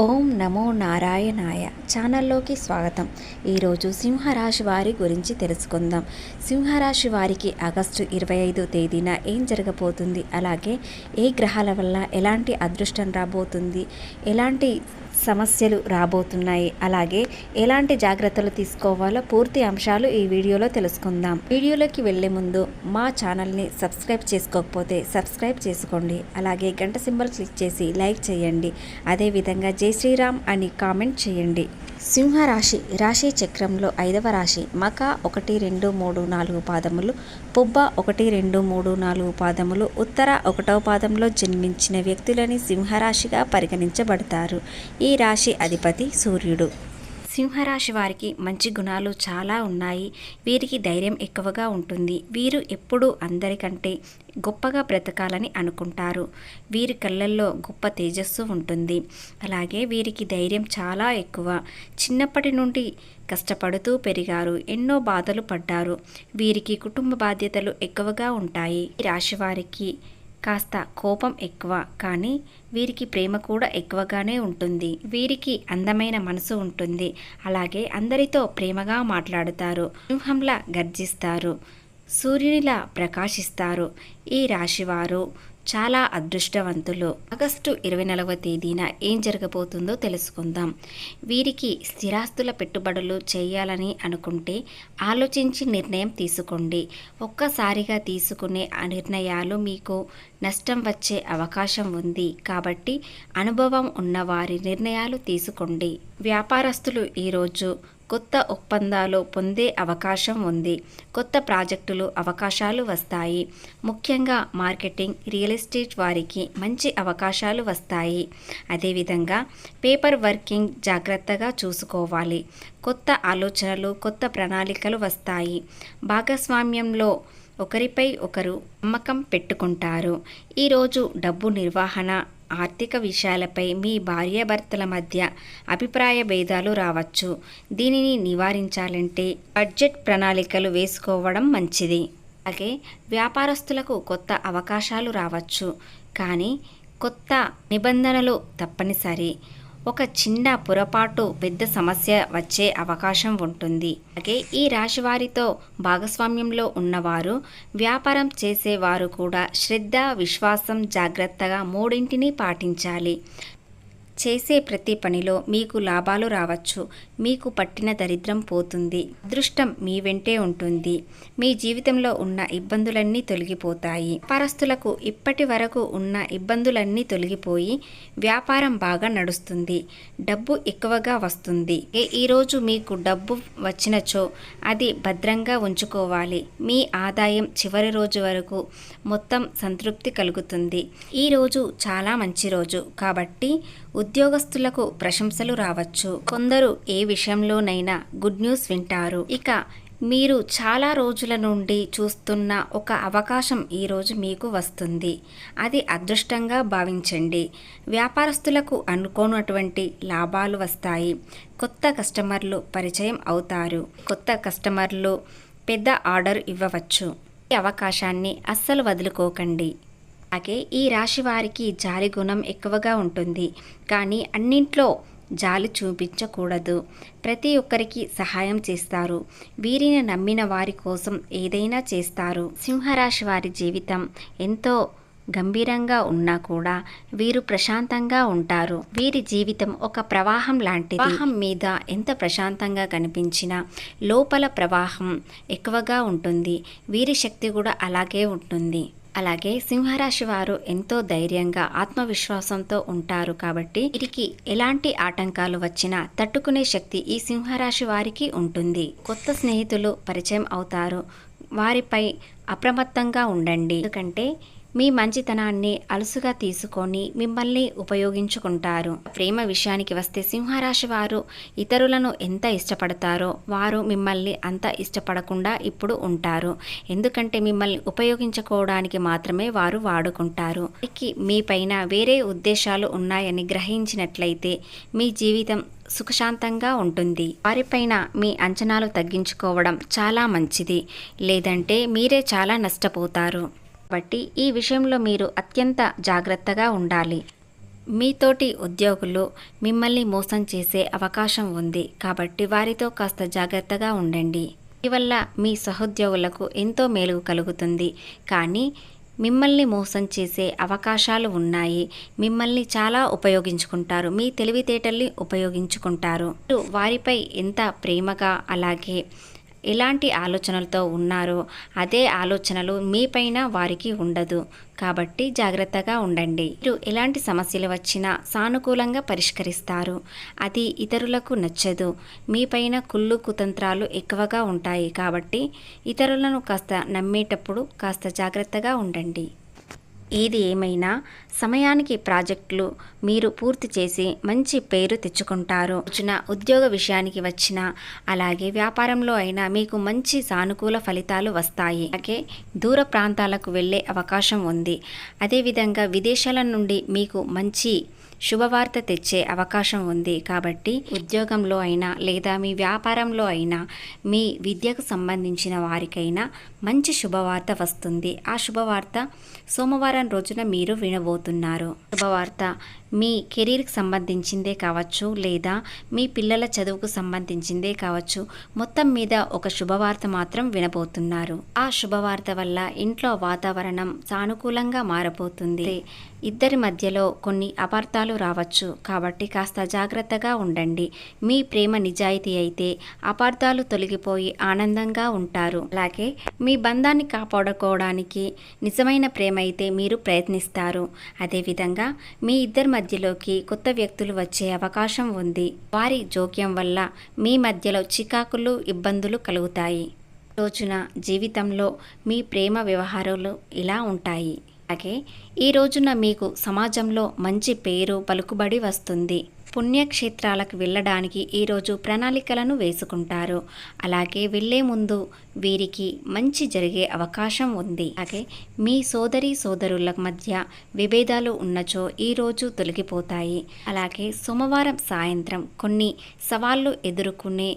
ఓం నమో నారాయణాయ ఛానల్లోకి స్వాగతం. ఈరోజు సింహరాశి వారి గురించి తెలుసుకుందాం. సింహరాశి వారికి ఆగస్టు ఇరవై ఐదో తేదీన ఏం జరగబోతుంది? అలాగే ఏ గ్రహాల వల్ల ఎలాంటి అదృష్టం రాబోతుంది? ఎలాంటి సమస్యలు రాబోతున్నాయి? అలాగే ఎలాంటి జాగ్రత్తలు తీసుకోవాలో పూర్తి అంశాలు ఈ వీడియోలో తెలుసుకుందాం. వీడియోలోకి వెళ్ళే ముందు మా ఛానల్ని సబ్స్క్రైబ్ చేసుకోకపోతే సబ్స్క్రైబ్ చేసుకోండి. అలాగే గంట సింబల్ క్లిక్ చేసి లైక్ చేయండి. అదేవిధంగా జై శ్రీరామ్ అని కామెంట్ చేయండి. సింహరాశి రాశి చక్రంలో ఐదవ రాశి మక ఒకటి రెండు మూడు నాలుగు పాదములు పుబ్బ ఒకటి రెండు మూడు నాలుగు పాదములు ఉత్తర ఒకటవ పాదంలో జన్మించిన వ్యక్తులని సింహరాశిగా పరిగణించబడతారు. ఈ రాశి అధిపతి సూర్యుడు. సింహరాశి వారికి మంచి గుణాలు చాలా ఉన్నాయి. వీరికి ధైర్యం ఎక్కువగా ఉంటుంది. వీరు ఎప్పుడూ అందరికంటే గొప్పగా బ్రతకాలని అనుకుంటారు. వీరి కళ్ళల్లో గొప్ప తేజస్సు ఉంటుంది. అలాగే వీరికి ధైర్యం చాలా ఎక్కువ. చిన్నప్పటి నుండి కష్టపడుతూ పెరిగారు. ఎన్నో బాధలు పడ్డారు. వీరికి కుటుంబ బాధ్యతలు ఎక్కువగా ఉంటాయి. రాశివారికి రాశి వారికి కాస్త కోపం ఎక్కువ కానీ వీరికి ప్రేమ కూడా ఎక్కువగానే ఉంటుంది. వీరికి అందమైన మనసు ఉంటుంది. అలాగే అందరితో ప్రేమగా మాట్లాడుతారు సింహంలా గర్జిస్తారు సూర్యునిలా ప్రకాశిస్తారు. ఈ రాశివారు చాలా అదృష్టవంతులు. ఆగస్టు ఇరవై నాలుగవ తేదీన ఏం జరగబోతుందో తెలుసుకుందాం. వీరికి స్థిరాస్తుల పెట్టుబడులు చేయాలని అనుకుంటే ఆలోచించి నిర్ణయం తీసుకోండి. ఒక్కసారిగా తీసుకునే ఆ నిర్ణయాలు మీకు నష్టం వచ్చే అవకాశం ఉంది. కాబట్టి అనుభవం ఉన్నవారి నిర్ణయాలు తీసుకోండి. వ్యాపారస్తులు ఈరోజు కొత్త ఒప్పందాలు పొందే అవకాశం ఉంది. కొత్త ప్రాజెక్టులు అవకాశాలు వస్తాయి. ముఖ్యంగా మార్కెటింగ్ రియల్ ఎస్టేట్ వారికి మంచి అవకాశాలు వస్తాయి. అదేవిధంగా పేపర్ వర్కింగ్ జాగ్రత్తగా చూసుకోవాలి. కొత్త ఆలోచనలు కొత్త ప్రణాళికలు వస్తాయి. భాగస్వామ్యంలో ఒకరిపై ఒకరు నమ్మకం పెట్టుకుంటారు. ఈరోజు డబ్బు నిర్వహణ ఆర్థిక విషయాలపై మీ భార్యాభర్తల మధ్య అభిప్రాయ భేదాలు రావచ్చు. దీనిని నివారించాలంటే బడ్జెట్ ప్రణాళికలు వేసుకోవడం మంచిది. అలాగే వ్యాపారస్తులకు కొత్త అవకాశాలు రావచ్చు. కానీ కొత్త నిబంధనలు తప్పనిసరి. ఒక చిన్న పొరపాటు పెద్ద సమస్య వచ్చే అవకాశం ఉంటుంది. అలాగే ఈ రాశి వారితో భాగస్వామ్యంలో ఉన్నవారు వ్యాపారం చేసేవారు కూడా శ్రద్ధ విశ్వాసం జాగ్రత్తగా మూడింటిని పాటించాలి. చేసే ప్రతి పనిలో మీకు లాభాలు రావచ్చు. మీకు పట్టిన దరిద్రం పోతుంది. అదృష్టం మీ వెంటే ఉంటుంది. మీ జీవితంలో ఉన్న ఇబ్బందులన్నీ తొలగిపోతాయి. వ్యాపారస్తులకు ఇప్పటి వరకు ఉన్న ఇబ్బందులన్నీ తొలగిపోయి వ్యాపారం బాగా నడుస్తుంది. డబ్బు ఎక్కువగా వస్తుంది. ఈరోజు మీకు డబ్బు వచ్చినచో అది భద్రంగా ఉంచుకోవాలి. మీ ఆదాయం చివరి రోజు వరకు మొత్తం సంతృప్తి కలుగుతుంది. ఈ రోజు చాలా మంచి రోజు. కాబట్టి ఉద్యోగస్తులకు ప్రశంసలు రావచ్చు. కొందరు ఏ విషయంలోనైనా గుడ్ న్యూస్ వింటారు. ఇక మీరు చాలా రోజుల నుండి చూస్తున్న ఒక అవకాశం ఈరోజు మీకు వస్తుంది. అది అదృష్టంగా భావించండి. వ్యాపారస్తులకు అనుకోనటువంటి లాభాలు వస్తాయి. కొత్త కస్టమర్లు పరిచయం అవుతారు. కొత్త కస్టమర్లు పెద్ద ఆర్డర్ ఇవ్వవచ్చు. ఈ అవకాశాన్ని అస్సలు వదులుకోకండి. అలాగే ఈ రాశి వారికి జాలి గుణం ఎక్కువగా ఉంటుంది. కానీ అన్నింట్లో జాలి చూపించకూడదు. ప్రతి ఒక్కరికి సహాయం చేస్తారు. వీరిని నమ్మిన వారి కోసం ఏదైనా చేస్తారు. సింహరాశి వారి జీవితం ఎంతో గంభీరంగా ఉన్నా కూడా వీరు ప్రశాంతంగా ఉంటారు. వీరి జీవితం ఒక ప్రవాహం లాంటి ప్రవాహం మీద ఎంత ప్రశాంతంగా కనిపించినా లోపల ప్రవాహం ఎక్కువగా ఉంటుంది. వీరి శక్తి కూడా అలాగే ఉంటుంది. అలాగే సింహరాశి వారు ఎంతో ధైర్యంగా ఆత్మవిశ్వాసంతో ఉంటారు కాబట్టి వీరికి ఎలాంటి ఆటంకాలు వచ్చినా తట్టుకునే శక్తి ఈ సింహరాశి వారికి ఉంటుంది. కొత్త స్నేహితులు పరిచయం అవుతారు. వారిపై అప్రమత్తంగా ఉండండి. ఎందుకంటే మీ మంచితనాన్ని అలుసుగా తీసుకొని మిమ్మల్ని ఉపయోగించుకుంటారు. ప్రేమ విషయానికి వస్తే సింహరాశి వారు ఇతరులను ఎంత ఇష్టపడతారో వారు మిమ్మల్ని అంత ఇష్టపడకుండా ఇప్పుడు ఉంటారు. ఎందుకంటే మిమ్మల్ని ఉపయోగించుకోవడానికి మాత్రమే వారు వాడుకుంటారు. మీ పైన వేరే ఉద్దేశాలు ఉన్నాయని గ్రహించినట్లయితే మీ జీవితం సుఖశాంతంగా ఉంటుంది. వారిపైన మీ అంచనాలు తగ్గించుకోవడం చాలా మంచిది. లేదంటే మీరే చాలా నష్టపోతారు. కాబట్టి ఈ విషయంలో మీరు అత్యంత జాగ్రత్తగా ఉండాలి. మీతోటి ఉద్యోగులు మిమ్మల్ని మోసం చేసే అవకాశం ఉంది కాబట్టి వారితో కాస్త జాగ్రత్తగా ఉండండి. దీనివల్ల మీ సహోద్యోగులకు ఎంతో మేలు కలుగుతుంది. కానీ మిమ్మల్ని మోసం చేసే అవకాశాలు ఉన్నాయి. మిమ్మల్ని చాలా ఉపయోగించుకుంటారు. మీ తెలివితేటల్ని ఉపయోగించుకుంటారు. వారిపై ఎంత ప్రేమగా అలాగే ఎలాంటి ఆలోచనలతో ఉన్నారో అదే ఆలోచనలు మీపైన వారికి ఉండదు. కాబట్టి జాగ్రత్తగా ఉండండి. మీరు ఎలాంటి సమస్యలు వచ్చినా సానుకూలంగా పరిష్కరిస్తారు. అది ఇతరులకు నచ్చదు. మీపైన కుళ్ళు కుతంత్రాలు ఎక్కువగా ఉంటాయి కాబట్టి ఇతరులను కాస్త నమ్మేటప్పుడు కాస్త జాగ్రత్తగా ఉండండి. ఏది ఏమైనా సమయానికి ప్రాజెక్టులు మీరు పూర్తి చేసి మంచి పేరు తెచ్చుకుంటారు. వచ్చిన ఉద్యోగ విషయానికి వచ్చిన అలాగే వ్యాపారంలో అయినా మీకు మంచి సానుకూల ఫలితాలు వస్తాయి. అలాగే దూర ప్రాంతాలకు వెళ్ళే అవకాశం ఉంది. అదేవిధంగా విదేశాల నుండి మీకు మంచి శుభవార్త తెచ్చే అవకాశం ఉంది. కాబట్టి ఉద్యోగంలో అయినా లేదా మీ వ్యాపారంలో అయినా మీ విద్యకు సంబంధించిన వారికైనా మంచి శుభవార్త వస్తుంది. ఆ శుభవార్త సోమవారం రోజున మీరు వినబోతున్నారు. శుభవార్త మీ కెరీర్కి సంబంధించిందే కావచ్చు లేదా మీ పిల్లల చదువుకు సంబంధించిందే కావచ్చు మొత్తం మీద ఒక శుభవార్త మాత్రం వినబోతున్నారు. ఆ శుభవార్త వల్ల ఇంట్లో వాతావరణం సానుకూలంగా మారబోతుంది. ఇద్దరి మధ్యలో కొన్ని అపార్థాలు రావచ్చు. కాబట్టి కాస్త జాగ్రత్తగా ఉండండి. మీ ప్రేమ నిజాయితీ అయితే అపార్థాలు తొలగిపోయి ఆనందంగా ఉంటారు. అలాగే మీ మీ బంధాన్ని కాపాడుకోవడానికి నిజమైన ప్రేమ అయితే మీరు ప్రయత్నిస్తారు. అదేవిధంగా మీ ఇద్దరి మధ్యలోకి కొత్త వ్యక్తులు వచ్చే అవకాశం ఉంది. వారి జోక్యం వల్ల మీ మధ్యలో చికాకులు ఇబ్బందులు కలుగుతాయి. రోజున జీవితంలో మీ ప్రేమ వ్యవహారాలు ఇలా ఉంటాయి. అలాగే ఈ రోజున మీకు సమాజంలో మంచి పేరు పలుకుబడి వస్తుంది. పుణ్యక్షేత్రాలకు వెళ్ళడానికి ఈరోజు ప్రణాళికలను వేసుకుంటారు. అలాగే వెళ్ళే ముందు వీరికి మంచి జరిగే అవకాశం ఉంది. అలాగే మీ సోదరి సోదరుల మధ్య విభేదాలు ఉన్నచో ఈరోజు తొలగిపోతాయి. అలాగే సోమవారం సాయంత్రం కొన్ని సవాళ్ళు ఎదుర్కొనే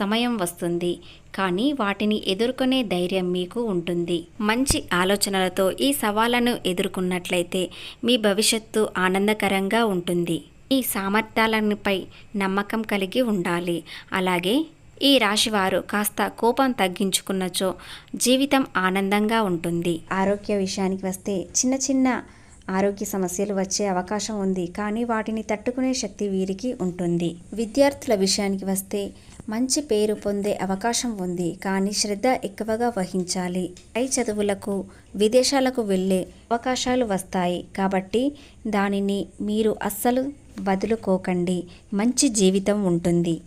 సమయం వస్తుంది. కానీ వాటిని ఎదుర్కొనే ధైర్యం మీకు ఉంటుంది. మంచి ఆలోచనలతో ఈ సవాళ్ళను ఎదుర్కొన్నట్లయితే మీ భవిష్యత్తు ఆనందకరంగా ఉంటుంది. ఈ సామర్థ్యాలపై నమ్మకం కలిగి ఉండాలి. అలాగే ఈ రాశివారు కాస్త కోపం తగ్గించుకున్నచో జీవితం ఆనందంగా ఉంటుంది. ఆరోగ్య విషయానికి వస్తే చిన్న చిన్న ఆరోగ్య సమస్యలు వచ్చే అవకాశం ఉంది. కానీ వాటిని తట్టుకునే శక్తి వీరికి ఉంటుంది. విద్యార్థుల విషయానికి వస్తే మంచి పేరు పొందే అవకాశం ఉంది. కానీ శ్రద్ధ ఎక్కువగా వహించాలి. పై చదువులకు విదేశాలకు వెళ్ళే అవకాశాలు వస్తాయి. కాబట్టి దానిని మీరు అస్సలు వదులుకోకండి మంచి జీవితం ఉంటుంది.